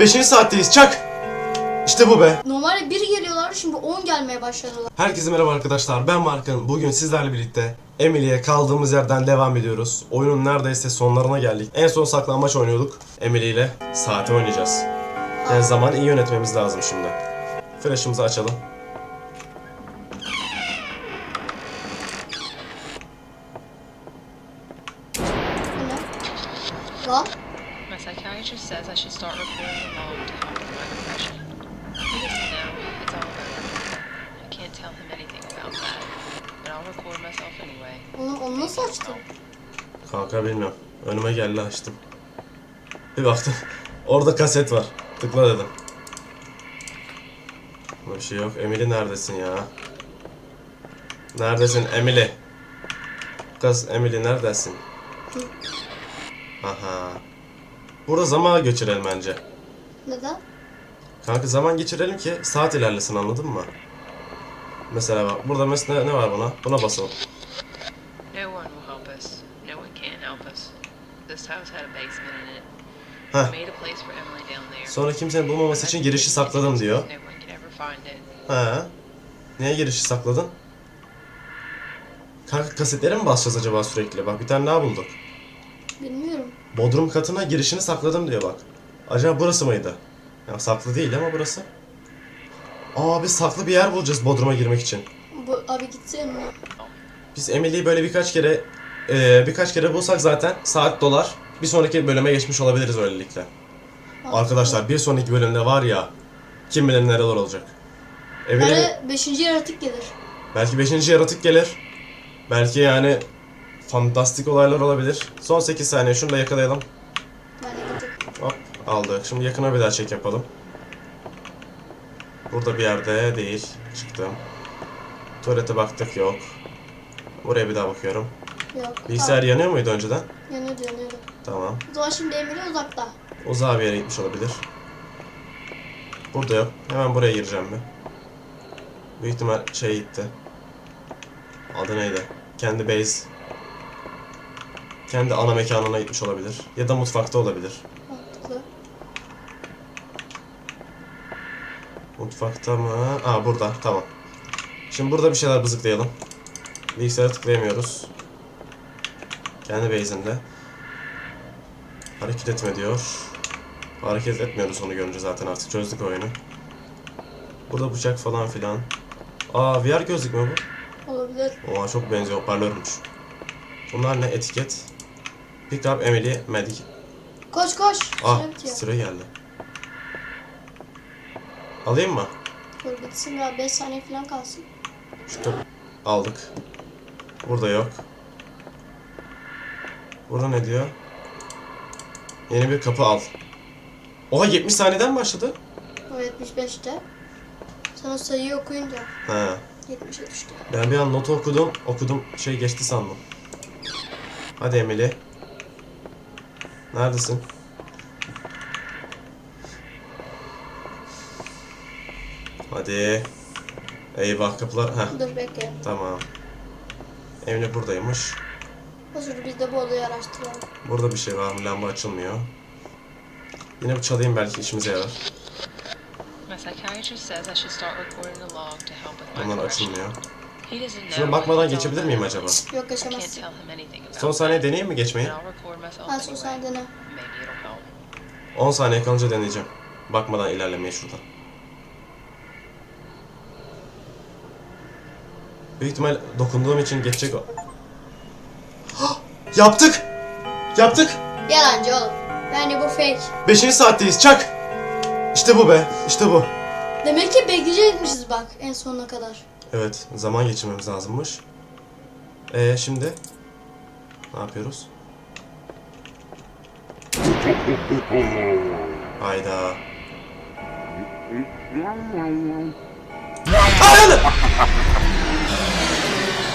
Beşinci saatteyiz çak. İşte bu be. Normalde bir geliyorlar şimdi 10 gelmeye başladılar. Herkese merhaba arkadaşlar. Ben Markın. Bugün sizlerle birlikte Emily'ye kaldığımız yerden devam ediyoruz. Oyunun neredeyse sonlarına geldik. En son saklambaç oynuyorduk Emily ile. Saati oynayacağız. Yani zaman iyi yönetmemiz lazım şimdi. Flash'ımızı açalım. Lan My psychiatrist says I should start recording the log to help with my depression. He doesn't know. It's all about him. I can't tell him anything about that. But I'll record myself anyway. onu, onu nasıl açtın? Kanka bilmiyorum. Önüme geldi açtım. Bir baktım. Orada kaset var. Tıkla dedim. Bir şey yok. Emily neredesin ya? Neredesin Emily? Kız Emily neredesin? Aha. Burada zaman geçirelim bence. Neden? Kanka zaman geçirelim ki saat ilerlesin anladın mı? Mesela bak burada mesela ne var buna? Buna basalım. There. Sonra kimsenin bulmaması için girişi sakladım diyor. He. Niye girişi sakladın? Kanka kasetlere mi basacağız acaba sürekli? Bak bir tane daha bulduk. Bilmiyorum. Bodrum katına girişini sakladım diyor bak. Acaba burası mıydı? Ya saklı değil ama burası. Aa biz saklı bir yer bulacağız Bodrum'a girmek için. Bu abi gitsin yanına. Biz Emily'yi böyle birkaç kere eee, birkaç kere bulsak zaten saat dolar. Bir sonraki bölüme geçmiş olabiliriz öylelikle. Arkadaşlar bir sonraki bölümde var ya kim bilir neler olacak. Emily Böyle 5. yaratık gelir. Belki 5. yaratık gelir. Belki yani fantastik olaylar olabilir. Son 8 saniye şunu da yakalayalım. Ben gidip. Hop aldık. Şimdi yakına bir daha çek yapalım. Burada bir yerde değil. Çıktım. Tuvalete baktık yok. Buraya bir daha bakıyorum. Yok. Bilgisayar yanıyor muydu önceden? Tamam, yanıyordu yanıyordu. Tamam. O zaman şimdi Emre uzakta. Uzağa bir yere gitmiş olabilir. Burada yok. Hemen buraya gireceğim bir. Büyük ihtimal şey gitti. Adı neydi? Kendi base. Kendi ana mekanına gitmiş olabilir. Ya da mutfakta olabilir. Mantıklı. Mutfakta mı? Aa burada. Tamam. Şimdi burada bir şeyler bızıklayalım. Bilgisayara tıklayamıyoruz. Kendi base'inde. Hareket etme diyor. Hareket etmiyoruz onu görünce zaten artık çözdük oyunu. Burada bıçak falan filan. Aa VR gözlük mü bu? Olabilir. Oha çok benziyor hoparlörmüş. Bunlar ne? Etiket. Pick up Emily Medic. Koş koş. Ah bitiyor. sıra geldi. Alayım mı? Dur bitsin daha 5 saniye falan kalsın. Şu top aldık. Burada yok. Burada ne diyor? Yeni bir kapı al. Oha 70 saniyeden mi başladı? O 75'te. Sen o sayıyı okuyunca He. 70'e düştü. Ben bir an notu okudum. Okudum şey geçti sandım. Hadi Emily. Neredesin? Hadi. Eyvah kapılar. Heh Dur bekle. tamam. Emily buradaymış. Hazır biz de bu odayı araştıralım. Burada bir şey var mı? Lamba açılmıyor. Yine bir çalayım belki işimize yarar. My psychiatrist says I should start recording the log to help with my Bunlar depression. açılmıyor. He doesn't know. Şuna bakmadan geçebilir miyim acaba? Yok I can't geçemezsin. tell him anything about Son saniye deneyeyim mi geçmeyi? I'll record myself Ha son anyway. saniye dene. Maybe it'll help. 10 saniye kalınca deneyeceğim. Bakmadan ilerlemeye şuradan. Büyük ihtimal dokunduğum için geçecek o. Yaptık! Yaptık! Yalancı oğlum. Bence bu fake. 5. saatteyiz çak! İşte bu be, işte bu. Demek ki bekleyecekmişiz bak en sonuna kadar. Evet, zaman geçirmemiz lazımmış. Ee şimdi ne yapıyoruz? Hayda. Ananı!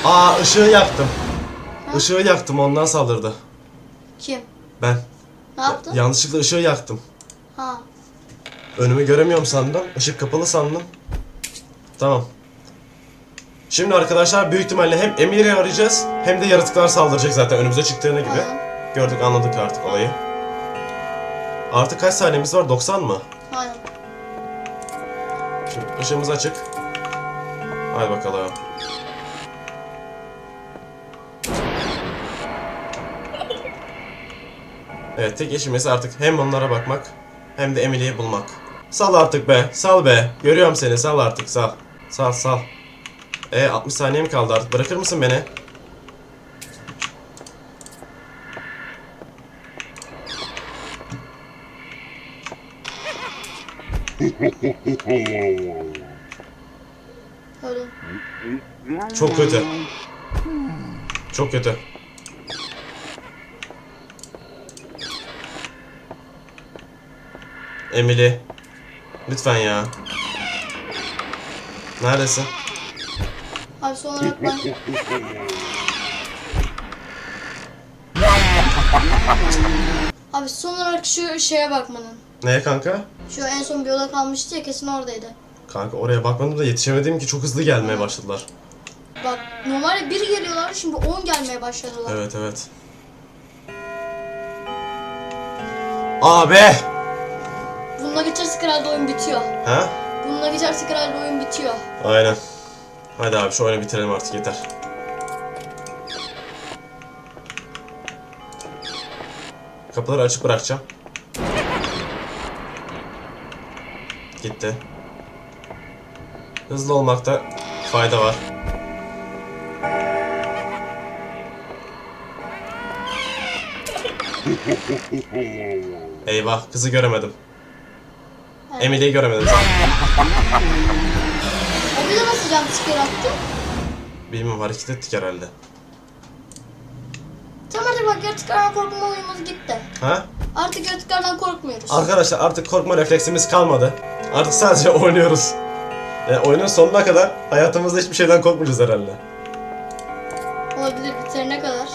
Aa ışığı yaktım. Işığı yaktım ondan saldırdı. Kim? Ben Ne yaptın? yanlışlıkla ışığı yaktım. Ha. Önümü göremiyorum sandım. Işık kapalı sandım. Tamam. Şimdi arkadaşlar büyük ihtimalle hem Emir'i arayacağız hem de yaratıklar saldıracak zaten önümüze çıktığını gibi. Tamam. Gördük anladık artık olayı. Artık kaç saniyemiz var? 90 mı? Aynen. Şimdi ışığımız açık. Hadi bakalım. Evet tek işimiz artık hem onlara bakmak hem de Emily'yi bulmak. Sal artık be, sal be. Görüyorum seni, sal artık, sal. Sal, sal. E 60 saniye mi kaldı artık? Bırakır mısın beni? Çok kötü. Çok kötü. Emily. Lütfen ya. Neredesin? Abi son olarak ben... Abi son olarak şu şeye bakmanın. Neye kanka? Şu en son bir oda kalmıştı ya kesin oradaydı. Kanka oraya bakmadım da yetişemedim ki çok hızlı gelmeye başladılar. Bak normalde bir geliyorlar şimdi 10 gelmeye başladılar. Evet evet. Abi! Bununla geçersek herhalde oyun bitiyor. Ha? Bununla geçersek herhalde oyun bitiyor. Aynen. Hadi abi şu oyunu bitirelim artık yeter. Kapıları açık bırakacağım. Gitti. Hızlı olmakta fayda var. Eyvah kızı göremedim. Emily'yi göremedim. O bize nasıl jump scare attı? Bilmiyorum hareket ettik herhalde. Tamam artık bak yaratıklardan korkma oyunumuz gitti. Ha? Artık yaratıklardan korkmuyoruz. Arkadaşlar artık korkma refleksimiz kalmadı. Artık sadece oynuyoruz. Yani oyunun sonuna kadar hayatımızda hiçbir şeyden korkmayacağız herhalde. Olabilir bitirene kadar.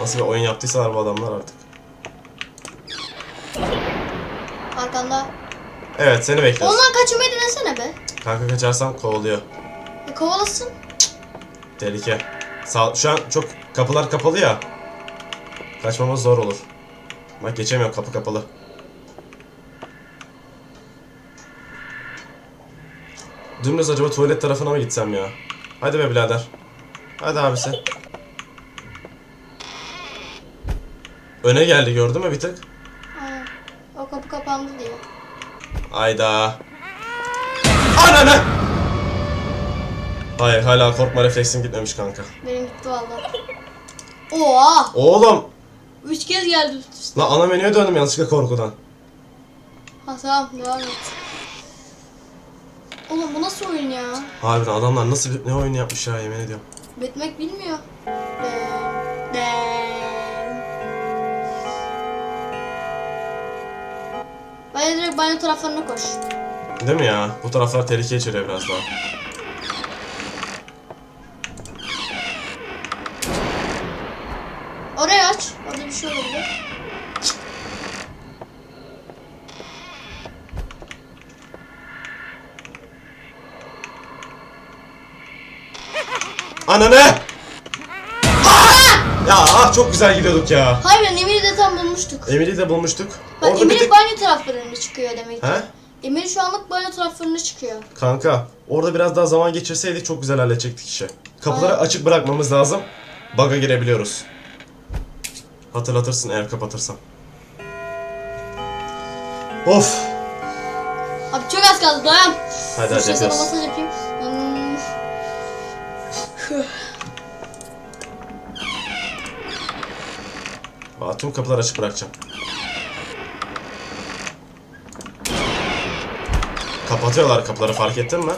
Nasıl bir oyun yaptıysalar bu adamlar artık. Arkanda. Evet seni bekliyoruz. Ondan kaçırmayı denesene be. Kanka kaçarsan kovalıyor. E, kovalasın. Tehlike. Sağ, şu an çok kapılar kapalı ya. Kaçmamız zor olur. Bak geçemiyorum kapı kapalı. Dümdüz acaba tuvalet tarafına mı gitsem ya? Hadi be birader. Hadi abisi. Öne geldi gördün mü bir tık? Aynen. O kapı kapandı diye. Ayda. Ananı! Hayır hala korkma refleksim gitmemiş kanka. Benim gitti valla. Oha! Oğlum! Üç kez geldi üst üste. Lan ana menüye döndüm yanlışlıkla korkudan. Ha tamam devam et. Oğlum bu nasıl oyun ya? Harbiden adamlar nasıl bir ne oyun yapmış ya yemin ediyorum. Bitmek bilmiyor. Dem, dem. Direkt banyo taraflarına koş. Değil mi ya? Bu taraflar tehlikeye içeriyor biraz daha. Oraya aç. Orada bir şey olabilir. Ananı! Ya ah, çok güzel gidiyorduk ya. Hayır ben Tam bulmuştuk. Emir'i de bulmuştuk. Bak Orada bir Emir tek... banyo taraflarına çıkıyor demek ki. He? Emir şu anlık banyo taraflarına çıkıyor. Kanka orada biraz daha zaman geçirseydik çok güzel halledecektik işi. Kapıları Aynen. açık bırakmamız lazım. Bug'a girebiliyoruz. Hatırlatırsın eğer kapatırsam. Of. Abi çok az kaldı dayan. Hadi Bir hadi şey sana yapıyoruz. masaj yapayım. Aa, tüm kapıları açık bırakacağım. Kapatıyorlar kapıları fark ettin mi?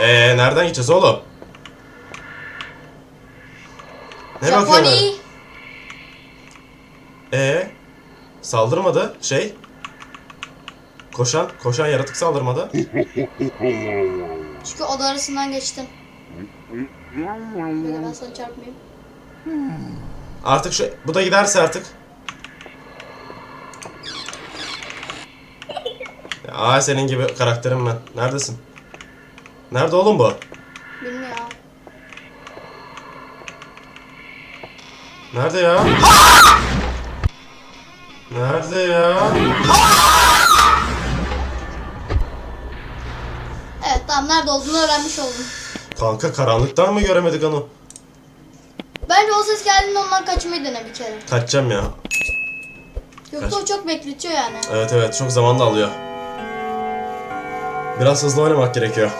Ee nereden gideceğiz oğlum? Ne bakıyorsun? öyle? Ee saldırmadı şey. Koşan, koşan yaratık saldırmadı. Çünkü oda arasından geçtim. Böyle ben sana çarpmayayım. Artık şu bu da giderse artık. Aa senin gibi karakterim ben. Neredesin? Nerede oğlum bu? Bilmiyorum. Nerede ya? Nerede ya? Evet tamam nerede olduğunu öğrenmiş oldum. Kanka karanlıktan mı göremedik onu? Bence o ses geldiğinde ondan kaçmayı dene bir kere. Kaçacağım ya. Yoksa Kaç- o çok bekletiyor yani. Evet evet çok zaman da alıyor. Biraz hızlı oynamak gerekiyor.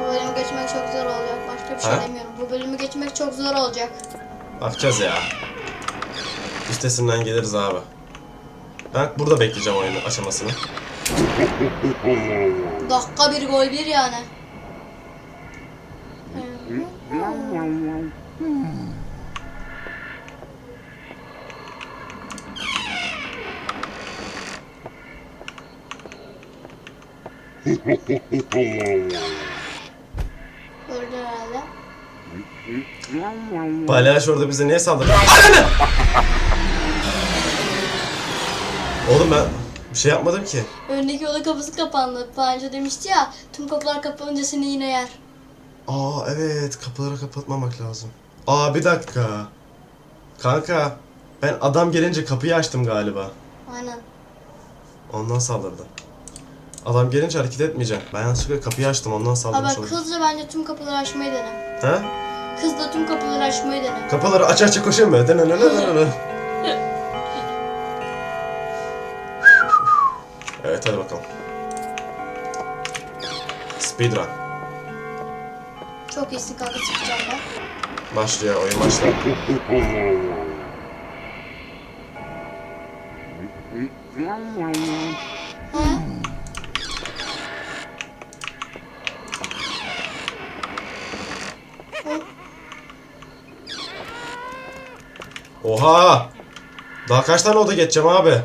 Bu bölümü geçmek çok zor olacak. Başka bir şey Ha? demiyorum. Bu bölümü geçmek çok zor olacak. Bakacağız ya. Üstesinden geliriz abi. Ben burada bekleyeceğim oyunun aşamasını. Dakika bir gol bir yani. Palyaço orada bize niye saldırdı? Ananı! Oğlum ben bir şey yapmadım ki. Önündeki oda kapısı kapandı. Önce demişti ya tüm kapılar kapanınca seni yine yer. Aa evet kapıları kapatmamak lazım. Aa bir dakika. Kanka ben adam gelince kapıyı açtım galiba. Aynen. Ondan saldırdı. Adam gelince hareket etmeyeceğim. Ben yanlışlıkla kapıyı açtım ondan saldırmış bak olabilir. hızlıca bence tüm kapıları açmayı dene. Ha? Hızla tüm kapıları açmayı dene. Kapıları aç aç koşayım mı? Denenenenenen. evet hadi bakalım. Speedrun. Çok kanka çıkacağım ben. Başlıyor oyun. He? Oha! Daha kaç tane oda geçeceğim abi?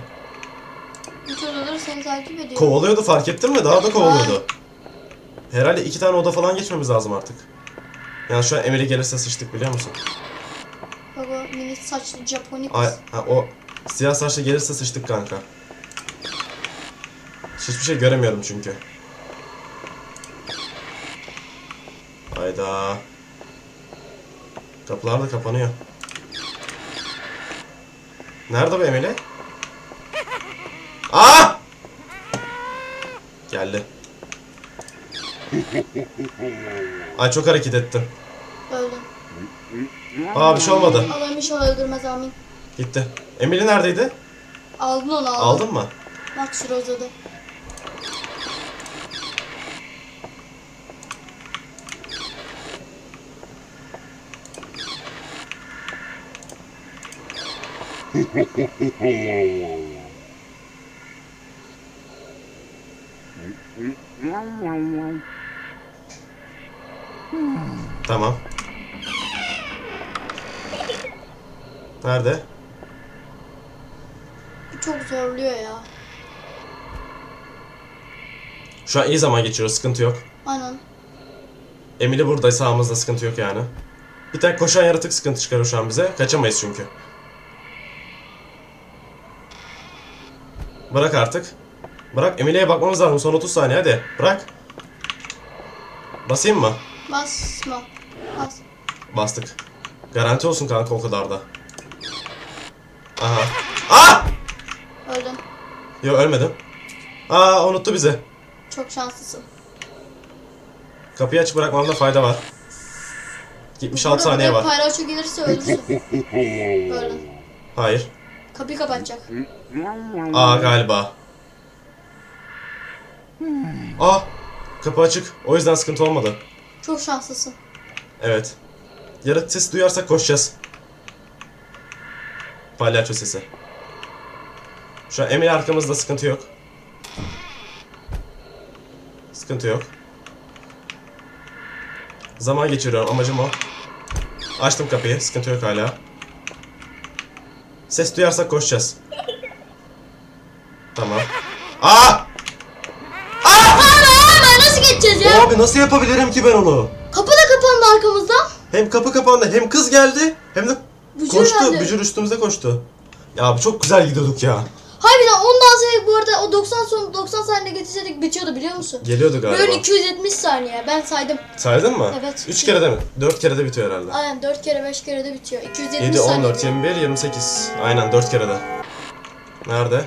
Üç odaları seni takip ediyor. Kovalıyordu fark ettin mi? Daha da kovalıyordu. Herhalde iki tane oda falan geçmemiz lazım artık. Yani şu an Emily gelirse sıçtık biliyor musun? Bak o mini saçlı Japoni kız. Ay, ha, o siyah saçlı gelirse sıçtık kanka. Hiçbir şey göremiyorum çünkü. Hayda. Kapılar da kapanıyor. Nerede bu Emily? Aa! Geldi. Ay çok hareket ettim. Öldüm. Aa bir şey olmadı. Allah'ım inşallah öldürmez amin. Gitti. Emily neredeydi? Aldın onu aldın. Aldın mı? Bak şu Tamam. Nerede? Bu çok zorluyor ya. Şu an iyi zaman geçiyoruz, sıkıntı yok. Aynen. Emily burada, sağımızda sıkıntı yok yani. Bir tek koşan yaratık sıkıntı çıkarıyor şu an bize. Kaçamayız çünkü. Bırak artık. Bırak, Emily'ye bakmamız lazım. Son 30 saniye hadi. Bırak. Basayım mı? Basma. Bas. Bastık. Garanti olsun kanka o kadar da. Aha. Ah! Öldüm. Yok ölmedim. Aa unuttu bizi. Çok şanslısın. Kapıyı açık bırakmamda fayda var. 76 saniye Burada var. Paylaşıyor gelirse ölürsün. Öldüm. Hayır. Kapıyı kapatacak. Aa galiba. Aa kapı açık. O yüzden sıkıntı olmadı. Çok şanslısın. Evet. Yaratık sesi duyarsak koşacağız. Palyaço sesi. Şu an Emily arkamızda sıkıntı yok. Sıkıntı yok. Zaman geçiriyorum amacım o. Açtım kapıyı sıkıntı yok hala. Ses duyarsak koşacağız. Tamam. Aa! Aa, nasıl geçeceğiz ya? Abi nasıl yapabilirim ki ben onu? Kapı da kapandı arkamızdan. Hem kapı kapandı hem kız geldi hem de Bücür koştu. geldi. Bücür üstümüze koştu. Ya çok güzel gidiyorduk ya. Harbiden ondan sonra bu arada o 90 son 90 saniye getirseydik bitiyordu biliyor musun? Geliyordu galiba. Böyle 270 saniye ben saydım. Saydın mı? Evet. 3 kere de mi? 4 kere de bitiyor herhalde. Aynen 4 kere 5 kere de bitiyor. 270 7, saniye. 14, 21, 28. Aynen 4 kere de. Nerede?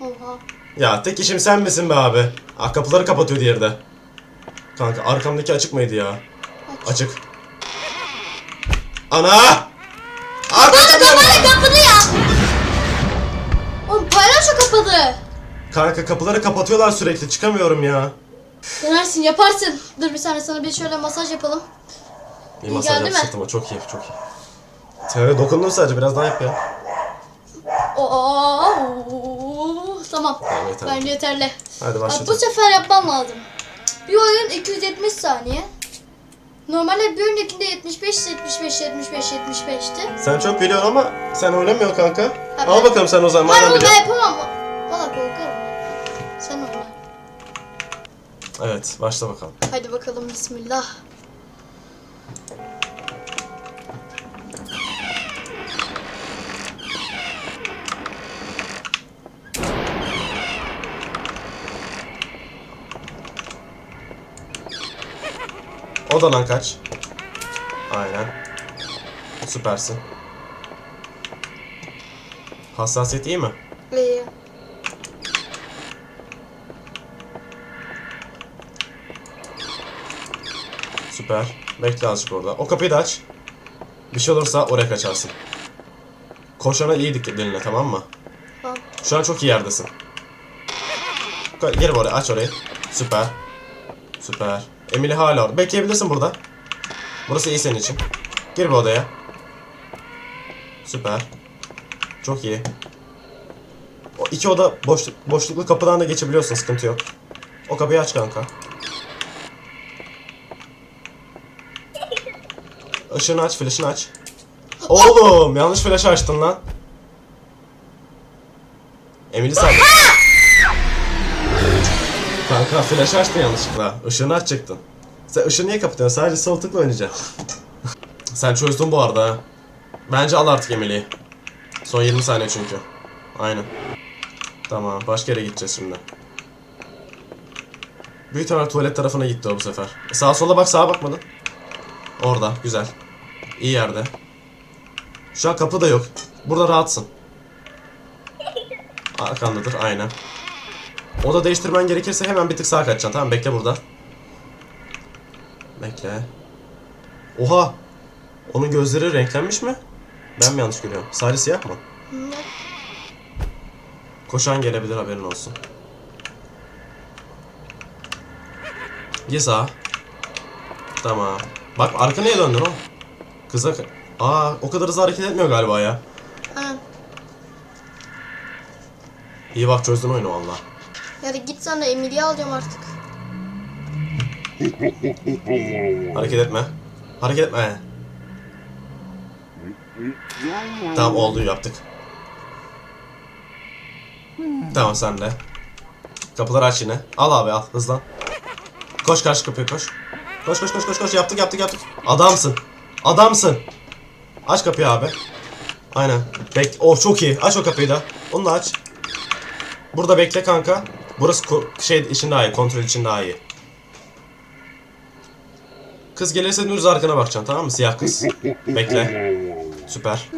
Oha. Ya tek işim sen misin be abi? Ah kapıları kapatıyor diğeri de. Kanka arkamdaki açık mıydı ya? Aç. Açık. Ana! Arka Bana kapalı kapadı ya. Oğlum paylaşa kapadı. Kanka kapıları kapatıyorlar sürekli çıkamıyorum ya. Denersin yaparsın. Dur bir saniye sana bir şöyle masaj yapalım. İyi İyi masaj geldi yap mi? sırtıma çok iyi çok iyi. Sen öyle dokundun sadece biraz daha yap ya. Oo, tamam. Tamam, yeter. Bence yeterli. Hadi Bak, bu başlayalım. sefer yapmam lazım. Bir oyun 270 saniye. Normalde bir öncekinde 75 75 75 75'ti. Sen çok biliyorsun ama sen oynamıyorsun kanka. Tabii. Al bakalım sen o zaman Ben onu yapamam. Valla korkarım. Sen oyna. Evet başla bakalım. Hadi bakalım bismillah. Odadan kaç. Aynen. Süpersin. Hassasiyet iyi mi? İyi. Süper. Bekle azıcık orada. O kapıyı da aç. Bir şey olursa oraya kaçarsın. Koşana iyi dikkat dinle tamam mı? Tamam. Şu an çok iyi yerdesin. Gir oraya aç orayı. Süper. Süper. Emily hala orada. Bekleyebilirsin burada. Burası iyi senin için. Gir bir odaya. Süper. Çok iyi. O iki oda boş, boşluklu kapıdan da geçebiliyorsun sıkıntı yok. O kapıyı aç kanka. Işığını aç, flash'ını aç. Oğlum yanlış flash açtın lan. Emily sen. Kanka flash açtın yanlışlıkla. Işığını açacaktın. Sen ışığı niye kapatıyorsun? Sadece sol tıkla oynayacaksın. sen çözdün bu arada. Bence al artık Emily'yi. Son 20 saniye çünkü. Aynen. Tamam başka yere gideceğiz şimdi. Büyük ihtimalle tuvalet tarafına gitti o bu sefer. E, sağa sola bak sağa bakmadın. Orada güzel. İyi yerde. Şu an kapı da yok. Burada rahatsın. Arkandadır aynen. Oda değiştirmen gerekirse hemen bir tık sağa kaçacaksın tamam bekle burada. Bekle. Oha! Onun gözleri renklenmiş mi? Ben mi yanlış görüyorum? Sadece siyah mı? Koşan gelebilir haberin olsun. Gir sağa. Tamam. Bak arka niye döndün o? Kıza... Aa o kadar hızlı hareket etmiyor galiba ya. İyi bak çözdün oyunu valla. Yani git sen de Emily'yi alacağım artık. Hareket etme. Hareket etme. Tamam oldu yaptık. Tamam sen de. Kapıları aç yine. Al abi al hızlan. Koş karşı kapıya koş. Koş koş koş koş koş yaptık yaptık yaptık. Adamsın. Adamsın. Aç kapıyı abi. Aynen. Bek oh çok iyi. Aç o kapıyı da. Onu da aç. Burada bekle kanka. Burası şey için daha iyi. Kontrol için daha iyi. Kız gelirse dümdüz arkana bakacaksın tamam mı? Siyah kız. Bekle. Süper.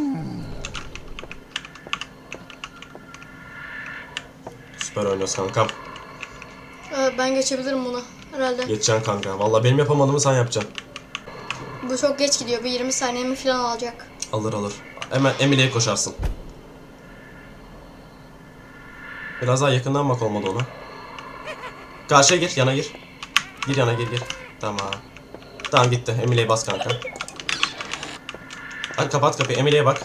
Süper oynuyorsun kankam. Ee, ben geçebilirim bunu herhalde. Geçeceksin kanka. Vallahi benim yapamadığımı sen yapacaksın. Bu çok geç gidiyor. Bir 20 saniyemi falan alacak. Alır alır. Hemen Emily'ye koşarsın. Biraz daha yakından bak olmadı ona. Karşıya gir, yana gir. Gir yana gir gir. Tamam. Tamam gitti. Emily'ye bas kanka. Hadi kapat kapıyı. Emily'ye bak.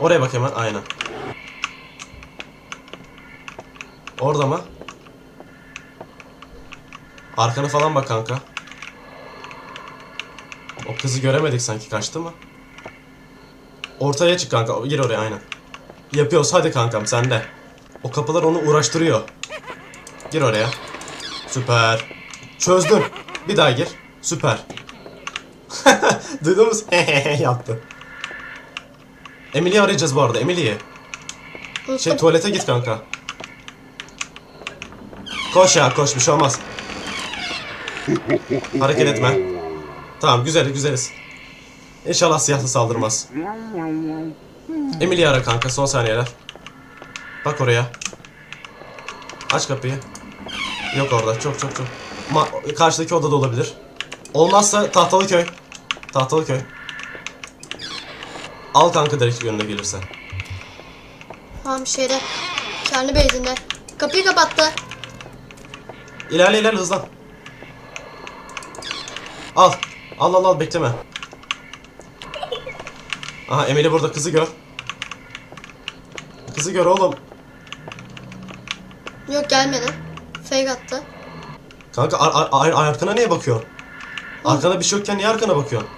Oraya bak hemen. Aynen. Orada mı? Arkana falan bak kanka. O kızı göremedik sanki kaçtı mı? Ortaya çık kanka. Gir oraya aynen. Yapıyoruz hadi kankam sen de. O kapılar onu uğraştırıyor. Gir oraya. Süper. Çözdün. Bir daha gir. Süper. Duydunuz? Yaptı. Emily'yi arayacağız bu arada. Emily'yi. Şey tuvalete git kanka. Koş ya koş bir şey olmaz. Hareket etme. Tamam güzel güzeliz. İnşallah siyahlı saldırmaz. Emily'i ara kanka son saniyeler. Bak oraya. Aç kapıyı. Yok orada çok çok çok. Ma- karşıdaki odada olabilir. Olmazsa tahtalı köy. Tahtalı köy. Al kanka direkt önüne gelirse. Tamam şeyde. Kendi beyzinde. Kapıyı kapattı. İlerle ilerle hızlan. Al. Al al al bekleme. Aha Emily burada kızı gör. Kızı gör oğlum. Yok gelmedi. Fake attı. Kanka ar- ar- ar- arkana niye bakıyorsun? Arkana bir şey yokken niye arkana bakıyorsun?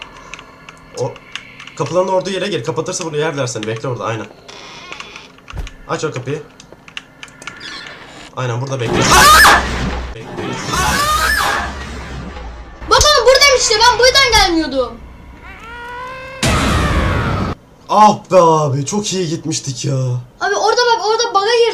O kapıların olduğu yere gel. Kapatırsa bunu yerler seni. Bekle orada aynen. Aç o kapıyı. Aynen burada bekle. Babam buradayım işte ben buradan gelmiyordum. Ah be abi çok iyi gitmiştik ya. Abi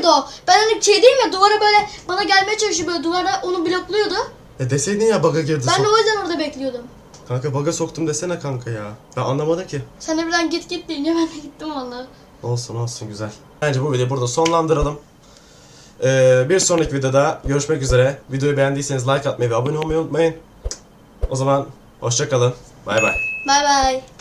girdi o. Ben hani şey değilim ya duvara böyle bana gelmeye çalışıyor böyle duvara onu blokluyordu. E deseydin ya baga girdi. Ben de o yüzden orada bekliyordum. Kanka baga soktum desene kanka ya. Ben anlamadım ki. Sen de birden git git deyince ben de gittim valla. Olsun olsun güzel. Bence bu videoyu burada sonlandıralım. Ee, bir sonraki videoda görüşmek üzere. Videoyu beğendiyseniz like atmayı ve abone olmayı unutmayın. O zaman hoşça kalın. Bay bay. Bay bay.